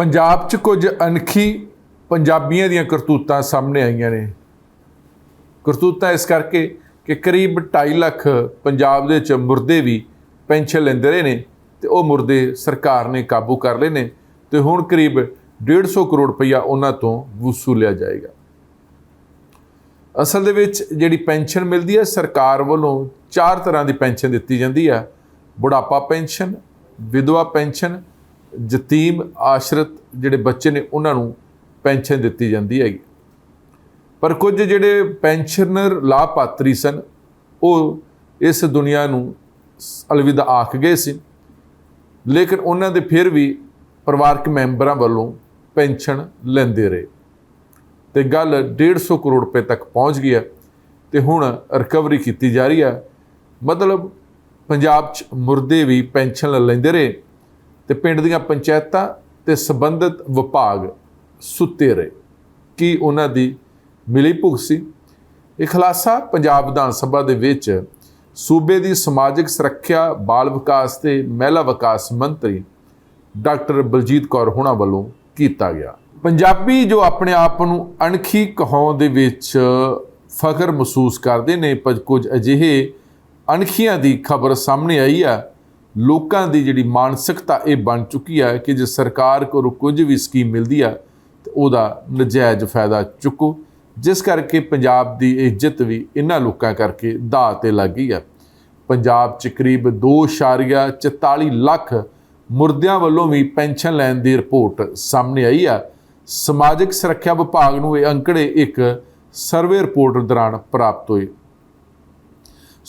ਪੰਜਾਬ 'ਚ ਕੁਝ ਅਣਖੀ ਪੰਜਾਬੀਆਂ ਦੀਆਂ ਕਰਤੂਤਾਂ ਸਾਹਮਣੇ ਆਈਆਂ ਨੇ। ਕਰਤੂਤਾਂ ਇਸ ਕਰਕੇ ਕਿ ਕਰੀਬ 2.5 ਲੱਖ ਪੰਜਾਬ ਦੇ ਚ ਮੁਰਦੇ ਵੀ ਪੈਨਸ਼ਨ ਲੈਂਦੇ ਰਹੇ ਨੇ ਤੇ ਉਹ ਮੁਰਦੇ ਸਰਕਾਰ ਨੇ ਕਾਬੂ ਕਰ ਲਏ ਨੇ ਤੇ ਹੁਣ ਕਰੀਬ 150 ਕਰੋੜ ਰੁਪਈਆ ਉਹਨਾਂ ਤੋਂ ਵਸੂਲਿਆ ਜਾਏਗਾ। ਅਸਲ ਦੇ ਵਿੱਚ ਜਿਹੜੀ ਪੈਨਸ਼ਨ ਮਿਲਦੀ ਹੈ, ਸਰਕਾਰ ਵੱਲੋਂ ਚਾਰ ਤਰ੍ਹਾਂ ਦੀ ਪੈਨਸ਼ਨ ਦਿੱਤੀ ਜਾਂਦੀ ਹੈ। ਬੁਢਾਪਾ ਪੈਨਸ਼ਨ, ਵਿਧਵਾ ਪੈਨਸ਼ਨ ਯਤੀਮ ਆਸ਼ਰਿਤ ਜਿਹੜੇ ਬੱਚੇ ਨੇ ਉਹਨਾਂ ਨੂੰ ਪੈਨਸ਼ਨ ਦਿੱਤੀ ਜਾਂਦੀ ਹੈਗੀ। ਪਰ ਕੁਝ ਜਿਹੜੇ ਪੈਨਸ਼ਨਰ ਲਾਭਪਾਤਰੀ ਸਨ, ਉਹ ਇਸ ਦੁਨੀਆ ਨੂੰ ਅਲਵਿਦਾ ਆਖ ਗਏ ਸੀ। ਲੇਕਿਨ ਉਹਨਾਂ ਦੇ ਫਿਰ ਵੀ ਪਰਿਵਾਰਕ ਮੈਂਬਰਾਂ ਵੱਲੋਂ ਪੈਨਸ਼ਨ ਲੈਂਦੇ ਰਹੇ। ਤੇ ਗੱਲ 150 ਕਰੋੜ ਰੁਪਏ ਤੱਕ ਪਹੁੰਚ ਗਈ ਹੈ ਤੇ ਹੁਣ ਰਿਕਵਰੀ ਕੀਤੀ ਜਾ ਰਹੀ ਹੈ। ਮਤਲਬ ਪੰਜਾਬ 'ਚ ਮੁਰਦੇ ਵੀ ਪੈਨਸ਼ਨ ਲੈਂਦੇ ਰਹੇ। ਤੇ ਪਿੰਡ ਦੀਆਂ ਪੰਚਾਇਤਾਂ ਤੇ ਸੰਬੰਧਿਤ ਵਿਭਾਗ ਸੁੱਤੇ ਰਹੇ। ਕੀ ਉਹਨਾਂ ਦੀ ਮਿਲੀ ਭੁਗਤ ਸੀ? ਇਹ ਖੁਲਾਸਾ ਪੰਜਾਬ ਵਿਧਾਨ ਸਭਾ ਦੇ ਵਿੱਚ ਸੂਬੇ ਦੀ ਸਮਾਜਿਕ ਸੁਰੱਖਿਆ, ਬਾਲ ਵਿਕਾਸ ਤੇ ਮਹਿਲਾ ਵਿਕਾਸ ਮੰਤਰੀ ਡਾਕਟਰ ਬਲਜੀਤ ਕੌਰ ਹੋਣਾ ਵੱਲੋਂ ਕੀਤਾ ਗਿਆ। ਪੰਜਾਬੀ ਜੋ ਆਪਣੇ ਆਪ ਨੂੰ ਅਣਖੀ ਕਹਾਉਣ ਦੇ ਵਿੱਚ ਫਖਰ ਮਹਿਸੂਸ ਕਰਦੇ ਨੇ, ਪਰ ਕੁਝ ਅਜਿਹੇ ਅਣਖੀਆਂ ਦੀ ਖਬਰ ਸਾਹਮਣੇ ਆਈ ਆ ਲੋਕਾਂ ਦੀ ਜਿਹੜੀ ਮਾਨਸਿਕਤਾ ਇਹ ਬਣ ਚੁੱਕੀ ਹੈ ਕਿ ਜੇ ਸਰਕਾਰ ਕੋਲ ਕੁਝ ਵੀ ਸਕੀਮ ਮਿਲਦੀ ਆ, ਤੇ ਉਹਦਾ ਨਜਾਇਜ਼ ਫਾਇਦਾ ਚੁੱਕੋ। ਜਿਸ ਕਰਕੇ ਪੰਜਾਬ ਦੀ ਇੱਜ਼ਤ ਵੀ ਇਹਨਾਂ ਲੋਕਾਂ ਕਰਕੇ ਦਾਅ ਤੇ ਲੱਗ ਗਈ ਹੈ ਪੰਜਾਬ 'ਚ ਕਰੀਬ 2.44 ਲੱਖ ਮੁਰਦਿਆਂ ਵੱਲੋਂ ਵੀ ਪੈਨਸ਼ਨ ਲੈਣ ਦੀ ਰਿਪੋਰਟ ਸਾਹਮਣੇ ਆਈ ਆ। ਸਮਾਜਿਕ ਸੁਰੱਖਿਆ ਵਿਭਾਗ ਨੂੰ ਇਹ ਅੰਕੜੇ ਇੱਕ ਸਰਵੇ ਰਿਪੋਰਟ ਦੌਰਾਨ ਪ੍ਰਾਪਤ ਹੋਏ।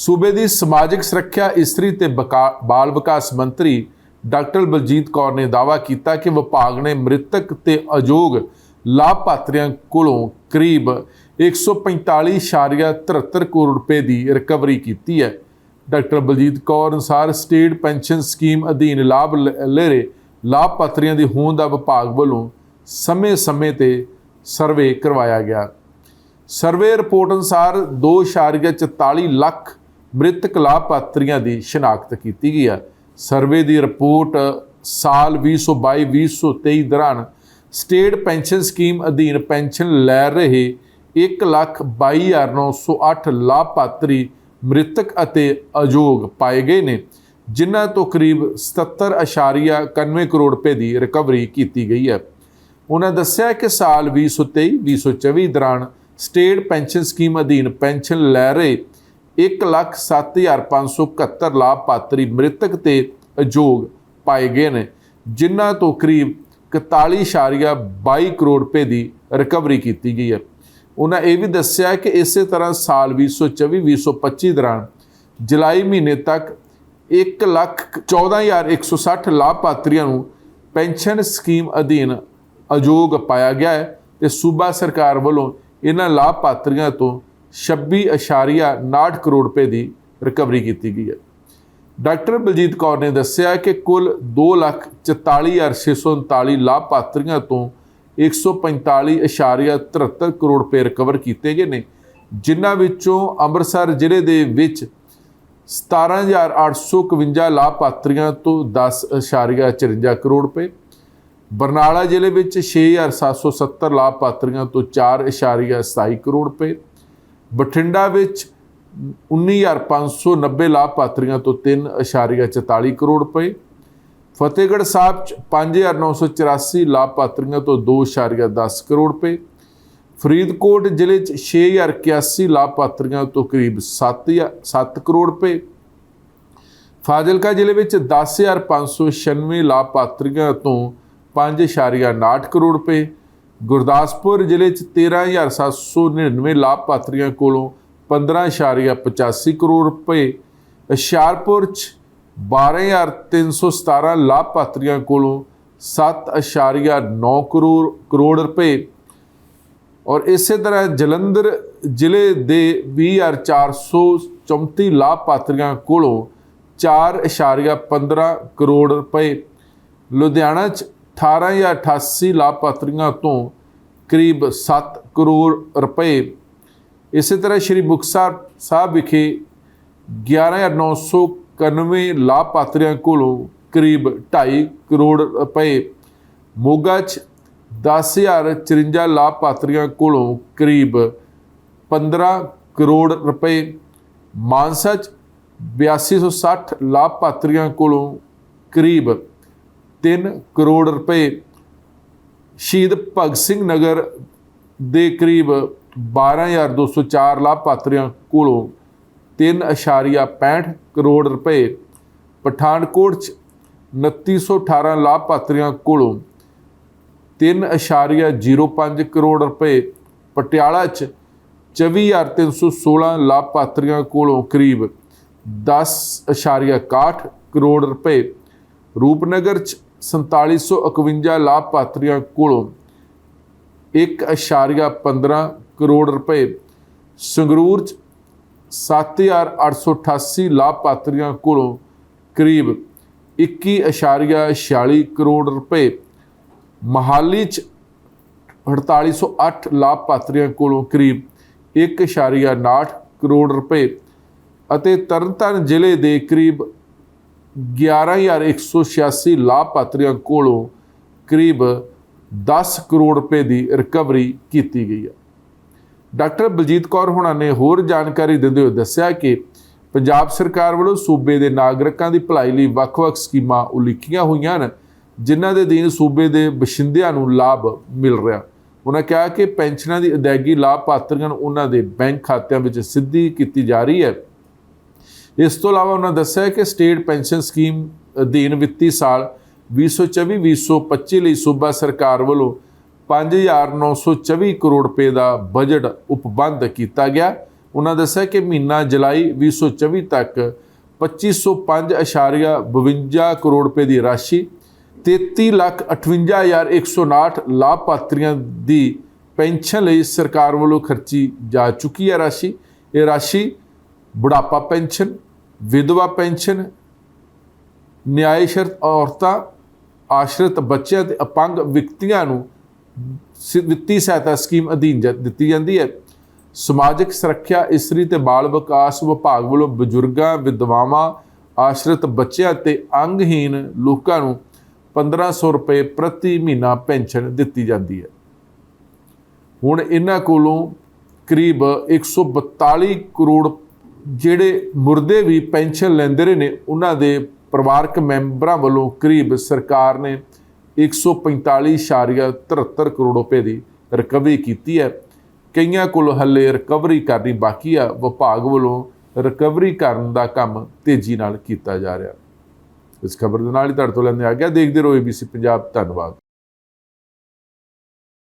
ਸੂਬੇ ਦੀ ਸਮਾਜਿਕ ਸੁਰੱਖਿਆ ਇਸਤਰੀ ਤੇ ਬਕਾ- ਬਾਲ ਵਿਕਾਸ ਮੰਤਰੀ ਡਾਕਟਰ ਬਲਜੀਤ ਕੌਰ ਨੇ ਦਾਅਵਾ ਕੀਤਾ ਕਿ ਵਿਭਾਗ ਨੇ ਮ੍ਰਿਤਕ ਤੇ ਅਯੋਗ ਲਾਭਪਾਤਰੀਆਂ ਕੋਲੋਂ ਕਰੀਬ 145.73 ਕਰੋੜ ਰੁਪਏ ਦੀ ਰਿਕਵਰੀ ਕੀਤੀ ਹੈ। ਡਾਕਟਰ ਬਲਜੀਤ ਕੌਰ ਅਨੁਸਾਰ ਸਟੇਟ ਪੈਨਸ਼ਨ ਸਕੀਮ ਅਧੀਨ ਲਾਭ ਲ- ਲੈ ਰਹੇ ਲਾਭਪਾਤਰੀਆਂ ਦੀ ਹੋਂਦ ਦਾ ਵਿਭਾਗ ਵੱਲੋਂ ਸਮੇਂ-ਸਮੇਂ ਤੇ ਸਰਵੇ ਕਰਵਾਇਆ ਗਿਆ। ਸਰਵੇ ਰਿਪੋਰਟ ਅਨੁਸਾਰ 2.44 ਲੱਖ ਮ੍ਰਿਤਕ ਲਾਭਪਾਤਰੀਆਂ ਦੀ ਸ਼ਨਾਖਤ ਕੀਤੀ ਗਈ ਹੈ। ਸਰਵੇ ਦੀ ਰਿਪੋਰਟ ਸਾਲ 2022-2023 ਦੌਰਾਨ ਸਟੇਟ ਪੈਨਸ਼ਨ ਸਕੀਮ ਅਧੀਨ ਪੈਨਸ਼ਨ ਲੈ ਰਹੇ 1,22,908 ਲਾਭਪਾਤਰੀ ਮ੍ਰਿਤਕ ਅਤੇ ਅਯੋਗ ਪਾਏ ਗਏ ਨੇ ਜਿਨ੍ਹਾਂ ਤੋਂ ਕਰੀਬ 77.91 ਕਰੋੜ ਰੁਪਏ ਦੀ ਰਿਕਵਰੀ ਕੀਤੀ ਗਈ ਹੈ। ਉਹਨਾਂ ਦੱਸਿਆ ਕਿ ਸਾਲ 2023-2024 ਦੌਰਾਨ ਸਟੇਟ ਪੈਨਸ਼ਨ ਸਕੀਮ ਅਧੀਨ ਪੈਨਸ਼ਨ ਲੈ ਰਹੇ 1,07,571 ਲਾਭਪਾਤਰੀ ਮ੍ਰਿਤਕ ਤੇ ਅਯੋਗ ਪਾਏ ਗਏ ਨੇ ਜਿਨ੍ਹਾਂ ਤੋਂ ਕਰੀਬ 41.22 ਕਰੋੜ ਰੁਪਏ ਦੀ ਰਿਕਵਰੀ ਕੀਤੀ ਗਈ ਹੈ। ਉਹਨਾਂ ਇਹ ਵੀ ਦੱਸਿਆ ਕਿ ਇਸੇ ਤਰ੍ਹਾਂ ਸਾਲ 2024-2025 ਦੌਰਾਨ ਜੁਲਾਈ ਮਹੀਨੇ ਤੱਕ 1,14,160 ਲਾਭਪਾਤਰੀਆਂ ਨੂੰ ਪੈਨਸ਼ਨ ਸਕੀਮ ਅਧੀਨ ਅਯੋਗ ਪਾਇਆ ਗਿਆ ਹੈ ਤੇ ਸੂਬਾ ਸਰਕਾਰ ਵੱਲੋਂ ਇਹਨਾਂ ਲਾਭਪਾਤਰੀਆਂ ਤੋਂ 26.59 ਕਰੋੜ ਰੁਪਏ ਦੀ ਰਿਕਵਰੀ ਕੀਤੀ ਗਈ ਹੈ। ਡਾਕਟਰ ਬਲਜੀਤ ਕੌਰ ਨੇ ਦੱਸਿਆ ਕਿ ਕੁੱਲ 2,44,639 ਲਾਭਪਾਤਰੀਆਂ ਤੋਂ 145.73 ਕਰੋੜ ਰੁਪਏ ਰਿਕਵਰ ਕੀਤੇ ਗਏ ਨੇ ਜਿਨ੍ਹਾਂ ਵਿੱਚੋਂ ਅੰਮ੍ਰਿਤਸਰ ਜ਼ਿਲ੍ਹੇ ਦੇ ਵਿੱਚ 17851 ਲਾਭਪਾਤਰੀਆਂ ਤੋਂ 10.54 ਕਰੋੜ ਰੁਪਏ ਬਰਨਾਲਾ ਜ਼ਿਲ੍ਹੇ ਵਿੱਚ 6770 ਲਾਭਪਾਤਰੀਆਂ ਤੋਂ 4.27 ਕਰੋੜ ਰੁਪਏ ਬਠਿੰਡਾ ਵਿੱਚ 19590 ਲਾਭਪਾਤਰੀਆਂ ਤੋਂ 3.44 ਕਰੋੜ ਰੁਪਏ ਫਤਿਹਗੜ੍ਹ ਸਾਹਿਬ ਚ 5984 ਲਾਭਪਾਤਰੀਆਂ ਤੋਂ 2.10 ਕਰੋੜ ਰੁਪਏ ਫਰੀਦਕੋਟ ਜ਼ਿਲ੍ਹੇ ਚ 6081 ਲਾਭਪਾਤਰੀਆਂ ਤੋਂ ਕਰੀਬ 7 7 ਕਰੋੜ ਰੁਪਏ ਫਾਜ਼ਿਲਕਾ ਜ਼ਿਲ੍ਹੇ ਵਿੱਚ 10596 ਲਾਭਪਾਤਰੀਆਂ ਤੋਂ 5.59 ਕਰੋੜ ਰੁਪਏ ਗੁਰਦਾਸਪੁਰ ਜ਼ਿਲ੍ਹੇ ਚ 13799 ਲਾਭਪਾਤਰੀਆਂ ਕੋਲੋਂ 15.85 ਕਰੋੜ ਰੁਪਏ। ਹੁਸ਼ਿਆਰਪੁਰ ਚ 12317 ਲਾਭਪਾਤਰੀਆਂ ਕੋਲੋਂ 7.9 ਕਰੋੜ ਕਰੋੜ ਰੁਪਏ। ਔਰ ਇਸੇ ਤਰ੍ਹਾਂ ਜਲੰਧਰ ਜ਼ਿਲ੍ਹੇ ਦੇ 20434 ਲਾਭਪਾਤਰੀਆਂ ਕੋਲੋਂ 4.15 ਕਰੋੜ ਰੁਪਏ। ਲੁਧਿਆਣਾ ਚ 18088 ਲਾਭਪਾਤਰੀਆਂ ਤੋਂ ਕਰੀਬ 7 ਕਰੋੜ ਰੁਪਏ। ਇਸੇ ਤਰ੍ਹਾਂ ਸ਼੍ਰੀ ਮੁਕਤਸਰ ਸਾਹਿਬ ਵਿਖੇ 11991 ਲਾਭਪਾਤਰੀਆਂ ਕੋਲੋਂ ਕਰੀਬ 2.5 ਕਰੋੜ ਰੁਪਏ। ਮੋਗਾ 'ਚ 10054 ਲਾਭਪਾਤਰੀਆਂ ਕੋਲੋਂ ਕਰੀਬ 15 ਕਰੋੜ ਰੁਪਏ। ਮਾਨਸਾ 'ਚ 8260 ਲਾਭਪਾਤਰੀਆਂ ਕੋਲੋਂ ਕਰੀਬ 3 ਕਰੋੜ ਰੁਪਏ। ਸ਼ਹੀਦ ਭਗਤ ਸਿੰਘ ਨਗਰ ਦੇ ਕਰੀਬ 12204 ਲਾਭਪਾਤਰੀਆਂ ਕੋਲੋਂ 3.65 ਕਰੋੜ ਰੁਪਏ। ਪਠਾਨਕੋਟ 'ਚ 2918 ਲਾਭਪਾਤਰੀਆਂ ਕੋਲੋਂ 3.05 ਕਰੋੜ ਰੁਪਏ। ਪਟਿਆਲਾ 'ਚ 24316 ਲਾਭਪਾਤਰੀਆਂ ਕੋਲੋਂ ਕਰੀਬ 10.61 ਕਰੋੜ ਰੁਪਏ। ਰੂਪਨਗਰ 'ਚ 4751 ਲਾਭਪਾਤਰੀਆਂ ਕੋਲੋਂ 1.15 ਕਰੋੜ ਰੁਪਏ, ਸੰਗਰੂਰ 'ਚ 7888 ਲਾਭਪਾਤਰੀਆਂ ਕੋਲੋਂ ਕਰੀਬ 21.46 ਕਰੋੜ ਰੁਪਏ, ਮਹਾਲੀ 'ਚ 4808 ਲਾਭਪਾਤਰੀਆਂ ਕੋਲੋਂ ਕਰੀਬ 1.59 ਕਰੋੜ ਰੁਪਏ ਅਤੇ ਤਰਨਤਾਰਨ ਜ਼ਿਲ੍ਹੇ ਦੇ ਕਰੀਬ 11186 ਲਾਭਪਾਤਰੀਆਂ ਕੋਲੋਂ ਕਰੀਬ 10 ਕਰੋੜ ਰੁਪਏ ਦੀ ਰਿਕਵਰੀ ਕੀਤੀ ਗਈ ਹੈ। ਡਾਕਟਰ ਬਲਜੀਤ ਕੌਰ ਹੁਣਾਂ ਨੇ ਹੋਰ ਜਾਣਕਾਰੀ ਦਿੰਦੇ ਹੋਏ ਦੱਸਿਆ ਕਿ ਪੰਜਾਬ ਸਰਕਾਰ ਵੱਲੋਂ ਸੂਬੇ ਦੇ ਨਾਗਰਿਕਾਂ ਦੀ ਭਲਾਈ ਲਈ ਵੱਖ-ਵੱਖ ਸਕੀਮਾਂ ਉਲੀਕੀਆਂ ਹੋਈਆਂ ਹਨ, ਜਿਨ੍ਹਾਂ ਦੇ ਅਧੀਨ ਸੂਬੇ ਦੇ ਵਸਿੰਦਿਆਂ ਨੂੰ ਲਾਭ ਮਿਲ ਰਿਹਾ। ਉਹਨਾਂ ਕਿਹਾ ਕਿ ਪੈਨਸ਼ਨਾਂ ਦੀ ਅਦਾਇਗੀ ਲਾਭਪਾਤਰੀਆਂ ਨੂੰ ਉਹਨਾਂ ਦੇ ਬੈਂਕ ਖਾਤਿਆਂ ਵਿੱਚ ਸਿੱਧੀ ਕੀਤੀ ਜਾ ਰਹੀ ਹੈ। ਇਸ ਤੋਂ ਇਲਾਵਾ ਉਹਨਾਂ ਦੱਸਿਆ ਕਿ ਸਟੇਟ ਪੈਨਸ਼ਨ ਸਕੀਮ ਅਧੀਨ ਵਿੱਤੀ ਸਾਲ 2024-2025 ਲਈ ਸੂਬਾ ਸਰਕਾਰ ਵੱਲੋਂ 5924 ਕਰੋੜ ਰੁਪਏ ਦਾ ਬਜਟ ਉਪਬੰਧ ਕੀਤਾ ਗਿਆ। ਉਹਨਾਂ ਦੱਸਿਆ ਕਿ ਮਹੀਨਾ ਜੁਲਾਈ 2024 ਤੱਕ 2505.52 ਕਰੋੜ ਰੁਪਏ ਦੀ ਰਾਸ਼ੀ 33,58,159 ਲਾਭਪਾਤਰੀਆਂ ਦੀ ਪੈਨਸ਼ਨ ਲਈ ਸਰਕਾਰ ਵੱਲੋਂ ਖਰਚੀ ਜਾ ਚੁੱਕੀ ਹੈ ਰਾਸ਼ੀ। ਇਹ ਰਾਸ਼ੀ ਬੁਢਾਪਾ ਪੈਨਸ਼ਨ ਵਿਧਵਾ ਪੈਨਸ਼ਨ ਨਿਆਇਸ਼ਰਤ ਔਰਤਾਂ ਆਸ਼ਰਿਤ ਬੱਚਿਆਂ ਤੇ ਅਪੰਗ ਵਿਅਕਤੀਆਂ ਨੂੰ ਵਿੱਤੀ ਸਹਾਇਤਾ ਸਕੀਮ ਅਧੀਨ ਦਿੱਤੀ ਜਾਂਦੀ ਹੈ ਸਮਾਜਿਕ ਸੁਰੱਖਿਆ ਇਸਤਰੀ ਤੇ ਬਾਲ ਵਿਕਾਸ ਵਿਭਾਗ ਵੱਲੋਂ ਬਜ਼ੁਰਗਾਂ ਵਿਧਵਾਵਾਂ ਆਸ਼ਰਿਤ ਬੱਚਿਆਂ ਤੇ ਅੰਗਹੀਨ ਲੋਕਾਂ ਨੂੰ 1500 ਰੁਪਏ ਪ੍ਰਤੀ ਮਹੀਨਾ ਪੈਨਸ਼ਨ ਦਿੱਤੀ ਜਾਂਦੀ ਹੈ ਹੁਣ ਇਹਨਾਂ ਕੋਲੋਂ ਕਰੀਬ 142 ਕਰੋੜ ਜਿਹੜੇ ਮੁਰਦੇ ਵੀ ਪੈਨਸ਼ਨ ਲੈਂਦੇ ਰਹੇ ਨੇ, ਉਹਨਾਂ ਦੇ ਪਰਿਵਾਰਕ ਮੈਂਬਰਾਂ ਵੱਲੋਂ ਕਰੀਬ ਸਰਕਾਰ ਨੇ 145.73 ਕਰੋੜ ਰੁਪਏ ਦੀ ਰਿਕਵਰੀ ਕੀਤੀ ਹੈ। ਕਈਆਂ ਕੋਲ ਹੱਲੇ ਰਿਕਵਰੀ ਕਰਨੀ ਬਾਕੀ ਆ, ਵਿਭਾਗ ਵੱਲੋਂ ਰਿਕਵਰੀ ਕਰਨ ਦਾ ਕੰਮ ਤੇਜ਼ੀ ਨਾਲ ਕੀਤਾ ਜਾ ਰਿਹਾ। ਇਸ ਖਬਰ ਦੇ ਨਾਲ ਹੀ ਤੁਹਾਡੇ ਤੋਂ ਲੈਂਦੇ ਆ ਗਿਆ। ਦੇਖਦੇ ਰਹੋ ABC ਪੰਜਾਬ, ਧੰਨਵਾਦ।